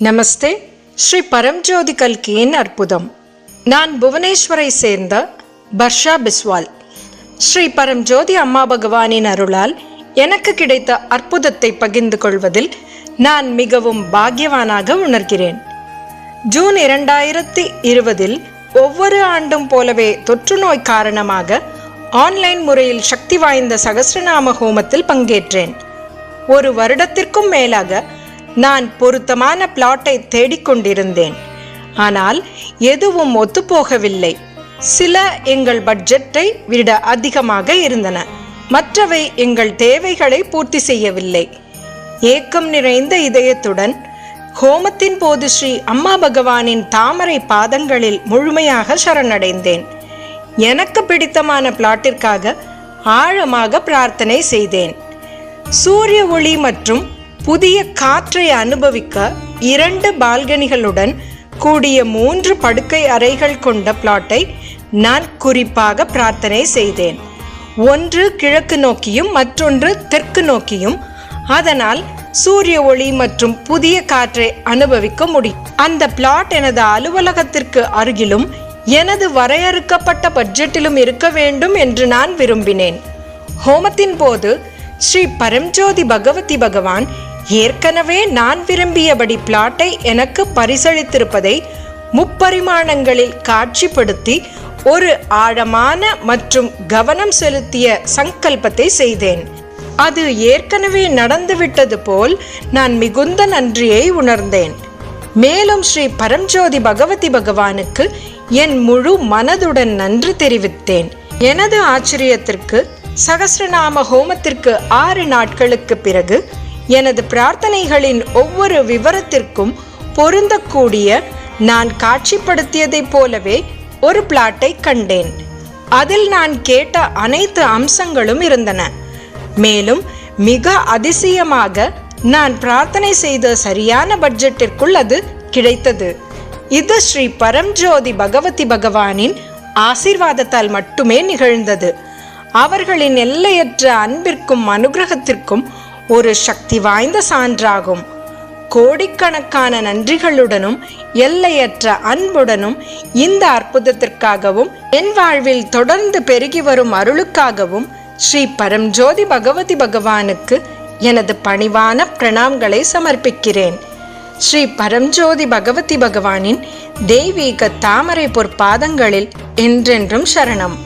நமஸ்தே. ஸ்ரீ பரம்ஜோதி கல்கியின் அற்புதம். நான் புவனேஸ்வரை சேர்ந்த பர்ஷா பிஸ்வால். ஸ்ரீ பரம்ஜோதி அம்மா பகவானின் அருளால் எனக்கு கிடைத்த அற்புதத்தை பகிர்ந்து கொள்வதில் நான் மிகவும் பாக்கியவானாக உணர்கிறேன். ஜூன் இரண்டாயிரத்தி இருபதில் ஒவ்வொரு ஆண்டும் போலவே தொற்றுநோய் காரணமாக ஆன்லைன் முறையில் சக்தி வாய்ந்த சகசிரநாம ஹோமத்தில் பங்கேற்றேன். ஒரு வருடத்திற்கும் மேலாக நான் பொருத்தமான பிளாட்டை தேடிக்கொண்டிருந்தேன். ஆனால் எதுவும் ஒத்துப்போகவில்லை. சில எங்கள் பட்ஜெட்டை விட அதிகமாக இருந்தன. மற்றவை எங்கள் தேவைகளை பூர்த்தி செய்யவில்லை. ஏக்கம் நிறைந்த இதயத்துடன் ஹோமத்தின் போது ஸ்ரீ அம்மா பகவானின் தாமரை பாதங்களில் முழுமையாக சரணடைந்தேன். எனக்கு பிடித்தமான பிளாட்டிற்காக ஆழமாக பிரார்த்தனை செய்தேன். சூரிய ஒளி மற்றும் புதிய காற்றை அனுபவிக்க இரண்டு பால்கனிகளுடன் கூடிய மூன்று படுக்கை அறைகள் கொண்ட பிளாட்டை நான் குறிப்பாக பிரார்த்தனை செய்தேன். ஒன்று கிழக்கு நோக்கியும் மற்றொன்று தெற்கு நோக்கியும். அதனால் சூரிய ஒளி மற்றும் புதிய காற்றை அனுபவிக்க முடியும். அந்த பிளாட் எனது அலுவலகத்திற்கு அருகிலும் எனது வரையறுக்கப்பட்ட பட்ஜெட்டிலும் இருக்க வேண்டும் என்று நான் விரும்பினேன். ஹோமத்தின் போது ஸ்ரீ பரம்ஜோதி பகவதி பகவான் ஏற்கனவே நான் விரும்பியபடி பிளாட்டை எனக்கு பரிசளித்திருப்பதை முப்பரிமாணங்களில் காட்சிப்படுத்தி ஒரு ஆழமான மற்றும் கவனம் செலுத்திய சங்கல்பத்தை செய்தேன். அது ஏற்கனவே நடந்துவிட்டது போல் நான் மிகுந்த நன்றியை உணர்ந்தேன். மேலும் ஸ்ரீ பரம்ஜோதி பகவதி பகவானுக்கு என் முழு மனதுடன் நன்றி தெரிவித்தேன். எனது ஆச்சரியத்திற்கு சகசிரநாம ஹோமத்திற்கு ஆறு நாட்களுக்கு பிறகு எனது பிரார்த்தனைகளின் ஒவ்வொரு விவரத்திற்கும் பொருந்தக்கூடிய நான் காட்சிப்படுத்தியதைப் போலவே ஒரு பிளாட்டை கண்டேன். அதில் நான் கேட்ட அனைத்து அம்சங்களும் இருந்தன. மேலும் மிக அதிசயமாக நான் பிரார்த்தனை செய்த சரியான பட்ஜெட்டிற்குள் அது கிடைத்தது. இது ஸ்ரீ பரம்ஜோதி பகவதி பகவானின் ஆசீர்வாதத்தால் மட்டுமே நிகழ்ந்தது. அவர்களின் எல்லையற்ற அன்பிற்கும் அனுகிரகத்திற்கும் ஒரு சக்தி வாய்ந்த சான்றாகும். கோடிக்கணக்கான நன்றிகளுடனும் எல்லையற்ற அன்புடனும் இந்த அற்புதத்திற்காகவும் என் வாழ்வில் தொடர்ந்து பெருகி வரும் அருளுக்காகவும் ஸ்ரீ பரம்ஜோதி பகவதி பகவானுக்கு எனது பணிவான பிரணாம்களை சமர்ப்பிக்கிறேன். ஸ்ரீ பரம்ஜோதி பகவதி பகவானின் தெய்வீக தாமரை பொற்பாதங்களில் என்றென்றும் சரணம்.